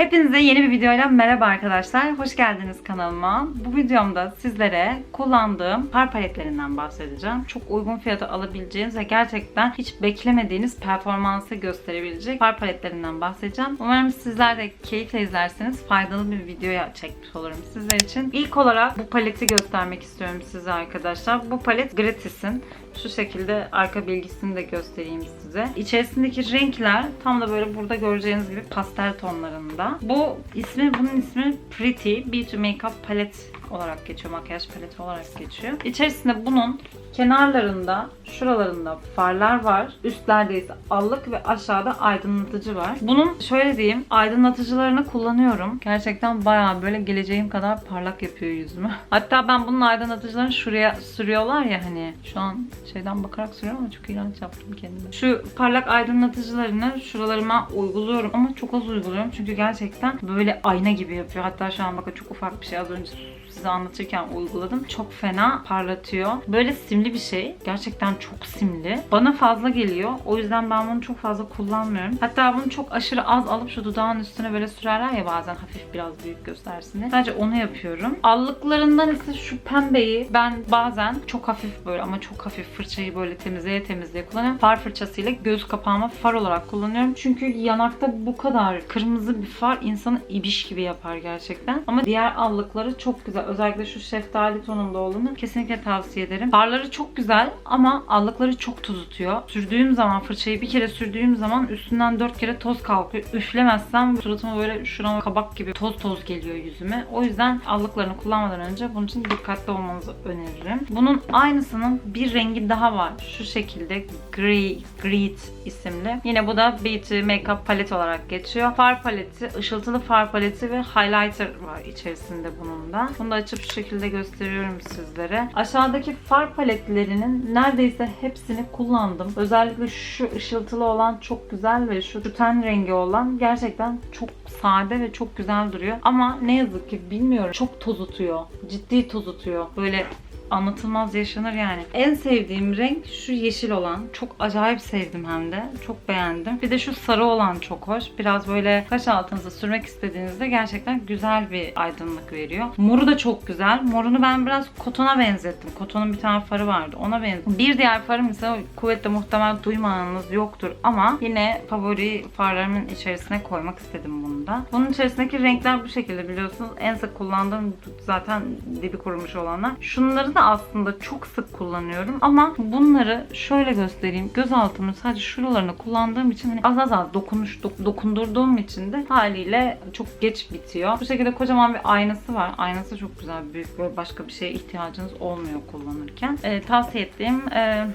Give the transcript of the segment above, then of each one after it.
Hepinize yeni bir videoyla merhaba arkadaşlar. Hoş geldiniz kanalıma. Bu videomda sizlere kullandığım far paletlerinden bahsedeceğim. Çok uygun fiyata alabileceğiniz ve gerçekten hiç beklemediğiniz performansı gösterebilecek far paletlerinden bahsedeceğim. Umarım sizler de keyifle izlerseniz faydalı bir videoya çekmiş olurum sizler için. İlk olarak bu paleti göstermek istiyorum size arkadaşlar. Bu palet Gratis'in. Şu şekilde arka bilgisini de göstereyim size. İçerisindeki renkler tam da böyle burada göreceğiniz gibi pastel tonlarında. Bu ismi, bunun ismi Pretty Beauty Makeup Palette olarak geçiyor. Makyaj paleti olarak geçiyor. İçerisinde bunun kenarlarında, şuralarında farlar var. Üstlerde ise allık ve aşağıda aydınlatıcı var. Bunun şöyle diyeyim, aydınlatıcılarını kullanıyorum. Gerçekten bayağı böyle geleceğim kadar parlak yapıyor yüzümü. Hatta ben bunun aydınlatıcılarını şuraya sürüyorlar ya hani. Şu an şeyden bakarak sürüyorum ama çok iğrenç yaptım kendime. Şu parlak aydınlatıcılarını şuralarıma uyguluyorum ama çok az uyguluyorum. Çünkü gerçekten böyle ayna gibi yapıyor. Hatta şu an bakın çok ufak bir şey az önce size anlatırken uyguladım. Çok fena parlatıyor. Böyle simli bir şey. Gerçekten çok simli. Bana fazla geliyor. O yüzden ben bunu çok fazla kullanmıyorum. Hatta bunu çok aşırı az alıp şu dudağın üstüne böyle sürerler ya bazen hafif biraz büyük göstersin diye. Sadece onu yapıyorum. Allıklarından ise şu pembeyi ben bazen çok hafif böyle ama çok hafif fırçayı böyle temizleye temizleye kullanıyorum. Far fırçasıyla göz kapağıma far olarak kullanıyorum. Çünkü yanakta bu kadar kırmızı bir far insanı ibiş gibi yapar gerçekten. Ama diğer allıkları çok güzel. Özellikle şu şeftali tonunda olduğunu kesinlikle tavsiye ederim. Farları çok güzel ama allıkları çok toz tutuyor. Sürdüğüm zaman fırçayı bir kere sürdüğüm zaman üstünden dört kere toz kalkıyor. Üflemezsem suratıma böyle şurama kabak gibi toz toz geliyor yüzüme. O yüzden allıklarını kullanmadan önce bunun için dikkatli olmanızı öneririm. Bunun aynısının bir rengi daha var. Şu şekilde Grey, Greet isimli. Yine bu da Beauty Makeup palet olarak geçiyor. Far paleti, ışıltılı far paleti ve highlighter var içerisinde bunun da. Bunu da açıp şu şekilde gösteriyorum sizlere. Aşağıdaki far paletlerinin neredeyse hepsini kullandım. Özellikle şu ışıltılı olan çok güzel ve şu ten rengi olan gerçekten çok sade ve çok güzel duruyor. Ama ne yazık ki bilmiyorum çok tozutuyor. Ciddi tozutuyor. Böyle anlatılmaz yaşanır yani. En sevdiğim renk şu yeşil olan. Çok acayip sevdim hem de. Çok beğendim. Bir de şu sarı olan çok hoş. Biraz böyle kaş altınıza sürmek istediğinizde gerçekten güzel bir aydınlık veriyor. Moru da çok güzel. Morunu ben biraz kotona benzettim. Kotonun bir tane farı vardı. Ona benzettim. Bir diğer farım ise kuvvetle muhtemel duymanız yoktur ama yine favori farlarımın içerisine koymak istedim bunu da. Bunun içerisindeki renkler bu şekilde biliyorsunuz. En sık kullandığım zaten dibi kurumuş olanlar. Şunları da aslında çok sık kullanıyorum ama bunları şöyle göstereyim. Göz altımın sadece şuralarını kullandığım için hani az az az dokunuş dok- dokundurduğum için de haliyle çok geç bitiyor. Bu şekilde kocaman bir aynası var. Aynası çok güzel büyük böyle başka bir şeye ihtiyacınız olmuyor kullanırken. Ee, tavsiye ettiğim e,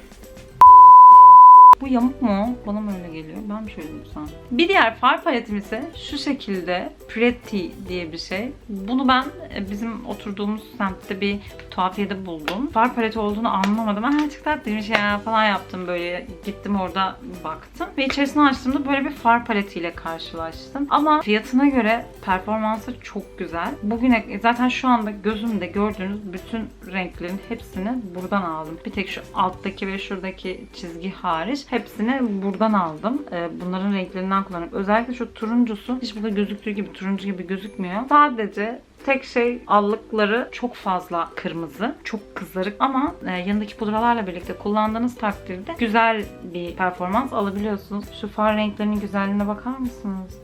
bu yamuk mu? Bana mı öyle geliyor? Ben mi şöyle yapsam? Bir diğer far paletim ise şu şekilde Pretty diye bir şey. Bunu ben e, bizim oturduğumuz semtte bir tuhafiyede buldum. Far paleti olduğunu anlamadım. Ha çok tatlıymış ya falan yaptım böyle. Gittim orada baktım. Ve içerisini açtığımda böyle bir far paletiyle karşılaştım. Ama fiyatına göre performansı çok güzel. Bugüne zaten şu anda gözümde gördüğünüz bütün renklerin hepsini buradan aldım. Bir tek şu alttaki ve şuradaki çizgi hariç hepsini buradan aldım. Ee, Bunların renklerinden kullanıyorum. Özellikle şu turuncusu hiç burada gözüktüğü gibi turuncu gibi gözükmüyor. Sadece Tek şey allıkları çok fazla kırmızı, çok kızarık ama e, yanındaki pudralarla birlikte kullandığınız takdirde güzel bir performans alabiliyorsunuz. Şu far renklerinin güzelliğine bakar mısınız?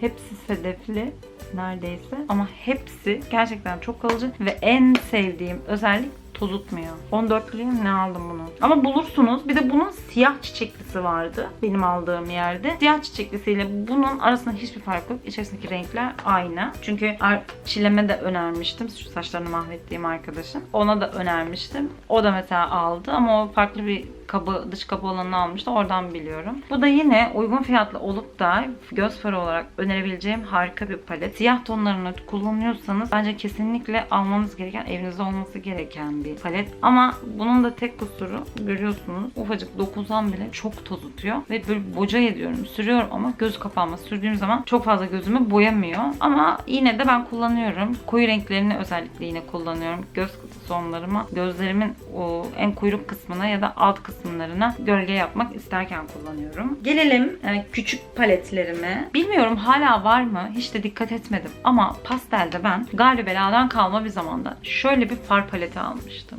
Hepsi sedefli neredeyse ama hepsi gerçekten çok kalıcı ve en sevdiğim özellik tozutmuyor. 14 liraya ne aldım bunu? Ama bulursunuz. Bir de bunun siyah çiçeklisi vardı benim aldığım yerde. Siyah çiçeklisiyle bunun arasında hiçbir fark yok. İçerisindeki renkler aynı. Çünkü çileme de önermiştim. Şu saçlarını mahvettiğim arkadaşım. Ona da önermiştim. O da mesela aldı ama o farklı bir kabı, dış kabı olanını almıştı. Oradan biliyorum. Bu da yine uygun fiyatlı olup da göz farı olarak önerebileceğim harika bir palet. Siyah tonlarını kullanıyorsanız bence kesinlikle almanız gereken, evinizde olması gereken bir palet. Ama bunun da tek kusuru görüyorsunuz ufacık dokunsam bile çok toz tutuyor. Ve böyle boca ediyorum. Sürüyorum ama göz kapağıma sürdüğüm zaman çok fazla gözümü boyamıyor. Ama yine de ben kullanıyorum. Koyu renklerini özellikle yine kullanıyorum. Göz sonlarıma, gözlerimin o en kuyruk kısmına ya da alt kısımlarına gölge yapmak isterken kullanıyorum. Gelelim e, küçük paletlerime. Bilmiyorum hala var mı? Hiç de dikkat etmedim. Ama pastelde ben Galibela'dan kalma bir zamanda şöyle bir far paleti almıştım. что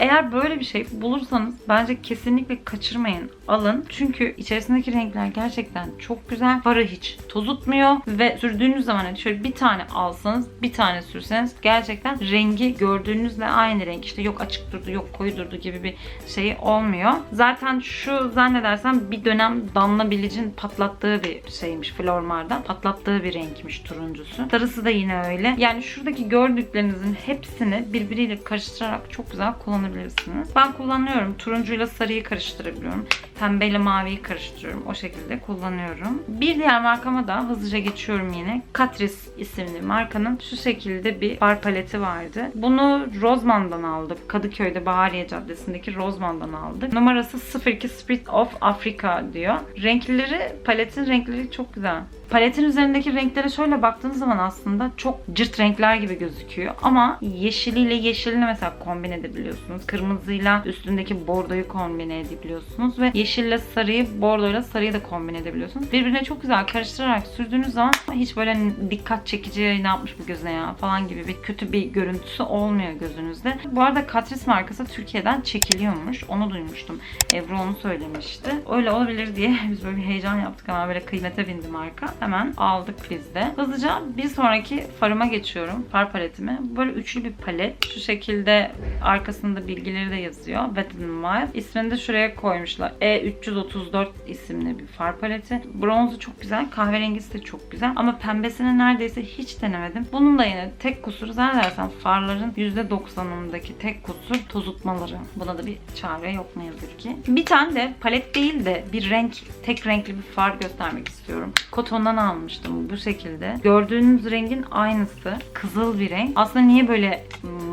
Eğer böyle bir şey bulursanız bence kesinlikle kaçırmayın. Alın. Çünkü içerisindeki renkler gerçekten çok güzel. Farı hiç tozutmuyor ve sürdüğünüz zaman hani şöyle bir tane alsanız bir tane sürseniz gerçekten rengi gördüğünüzle aynı renk. İşte yok açık durdu yok koyu durdu gibi bir şey olmuyor. Zaten şu zannedersem bir dönem Damla Bilic'in patlattığı bir şeymiş Flormar'da. Patlattığı bir renkmiş turuncusu. Sarısı da yine öyle. Yani şuradaki gördüklerinizin hepsini birbiriyle karıştırarak çok güzel kullanabilirsiniz. Ben kullanıyorum. Turuncuyla sarıyı karıştırabiliyorum. Pembeyle maviyi karıştırıyorum. O şekilde kullanıyorum. Bir diğer markama da hızlıca geçiyorum yine. Catrice isimli markanın şu şekilde bir far paleti vardı. Bunu Rozman'dan aldık. Kadıköy'de Bahariye Caddesi'ndeki Rozman'dan aldık. Numarası 02 Spirit of Africa diyor. Renkleri, paletin renkleri çok güzel. Paletin üzerindeki renklere şöyle baktığınız zaman aslında çok cırt renkler gibi gözüküyor. Ama yeşiliyle yeşilini mesela kombin edebiliyorsunuz. Kırmızıyla üstündeki bordoyu kombin edebiliyorsunuz. Ve yeşille sarıyı, bordoyla sarıyı da kombin edebiliyorsunuz. Birbirine çok güzel karıştırarak sürdüğünüz zaman hiç böyle dikkat çekici ne yapmış bu gözüne ya falan gibi bir kötü bir görüntüsü olmuyor gözünüzde. Bu arada Catrice markası Türkiye'den çekiliyormuş. Onu duymuştum. Ebru onu söylemişti. Öyle olabilir diye biz böyle bir heyecan yaptık ama böyle kıymete bindi marka. Hemen aldık biz de. Hızlıca bir sonraki farıma geçiyorum. Far paletime. Böyle üçlü bir palet. Şu şekilde arkasında bilgileri de yazıyor. Wet n Wild. İsmini de şuraya koymuşlar. E334 isimli bir far paleti. Bronzu çok güzel. Kahverengisi de çok güzel. Ama pembesini neredeyse hiç denemedim. Bunun da yine tek kusuru zannedersem farların %90'ındaki tek kusur tozutmaları. Buna da bir çare yok ne yazık ki. Bir tane de palet değil de bir renk, tek renkli bir far göstermek istiyorum. Kotondan almıştım bu şekilde. Gördüğünüz rengin aynısı. Kızıl bir renk. Aslında niye böyle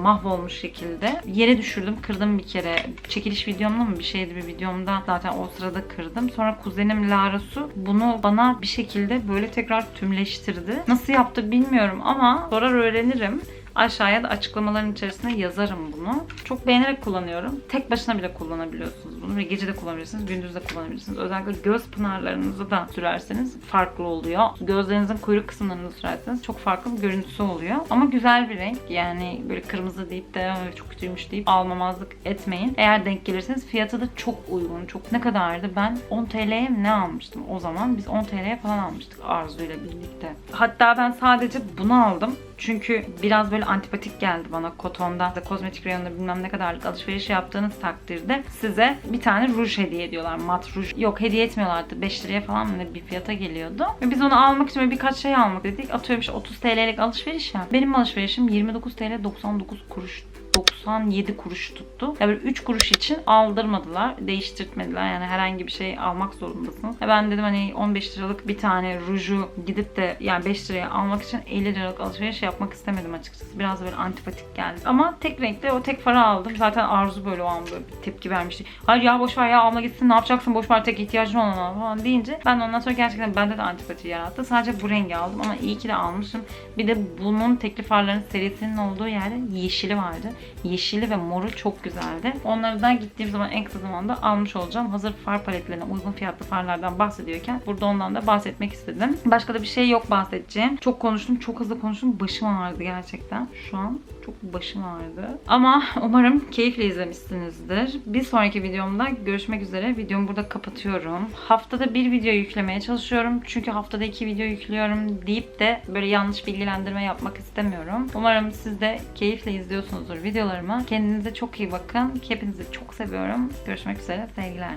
mahvolmuş şekilde. Yere düşürdüm, kırdım bir kere. Çekiliş videomda mı bir şeydi bir videomda zaten o sırada kırdım. Sonra kuzenim Lara Su bunu bana bir şekilde böyle tekrar tümleştirdi. Nasıl yaptı bilmiyorum ama sonra öğrenirim. Aşağıya da açıklamaların içerisine yazarım bunu. Çok beğenerek kullanıyorum. Tek başına bile kullanabiliyorsunuz bunu ve gece de kullanabilirsiniz, gündüz de kullanabilirsiniz. Özellikle göz pınarlarınızı da sürerseniz farklı oluyor. Gözlerinizin kuyruk kısımlarını sürerseniz çok farklı bir görüntüsü oluyor. Ama güzel bir renk. Yani böyle kırmızı deyip de "Ay, çok kötüymüş deyip almamazlık etmeyin. Eğer denk gelirseniz fiyatı da çok uygun. Çok ne kadardı? Ben 10 TL'ye ne almıştım o zaman? Biz 10 TL'ye falan almıştık Arzu ile birlikte. Hatta ben sadece bunu aldım. Çünkü biraz böyle antipatik geldi bana kotonda. Kozmetik reyonunda bilmem ne kadarlık alışveriş yaptığınız takdirde size bir tane ruj hediye ediyorlar. Mat ruj. Yok hediye etmiyorlardı. 5 liraya falan mı bir fiyata geliyordu. Ve biz onu almak için birkaç şey almak dedik. Atıyorum işte 30 TL'lik alışveriş ya. Benim alışverişim 29 TL 99 kuruş 97 kuruş tuttu. Ya böyle 3 kuruş için aldırmadılar, değiştirtmediler. Yani herhangi bir şey almak zorundasınız. Ya ben dedim hani 15 liralık bir tane ruju gidip de yani 5 liraya almak için 50 liralık alışveriş yapmak istemedim açıkçası. Biraz böyle antipatik geldi. Ama tek renkte o tek farı aldım. Zaten Arzu böyle o an böyle bir tepki vermişti. Hayır ya boş ver ya alma gitsin ne yapacaksın boş ver tek ihtiyacın olan al falan deyince ben ondan sonra gerçekten bende de antipati yarattı. Sadece bu rengi aldım ama iyi ki de almışım. Bir de bunun tekli farların serisinin olduğu yerde yeşili vardı. Yeşili ve moru çok güzeldi. Onlardan gittiğim zaman en kısa zamanda almış olacağım. Hazır far paletlerine uygun fiyatlı farlardan bahsediyorken burada ondan da bahsetmek istedim. Başka da bir şey yok bahsedeceğim. Çok konuştum, çok hızlı konuştum. Başım ağrıdı gerçekten. Şu an çok başım ağrıdı. Ama umarım keyifle izlemişsinizdir. Bir sonraki videomda görüşmek üzere. Videomu burada kapatıyorum. Haftada bir video yüklemeye çalışıyorum. Çünkü haftada iki video yüklüyorum deyip de böyle yanlış bilgilendirme yapmak istemiyorum. Umarım siz de keyifle izliyorsunuzdur videolarımı. Kendinize çok iyi bakın. Hepinizi çok seviyorum. Görüşmek üzere. Sevgiler.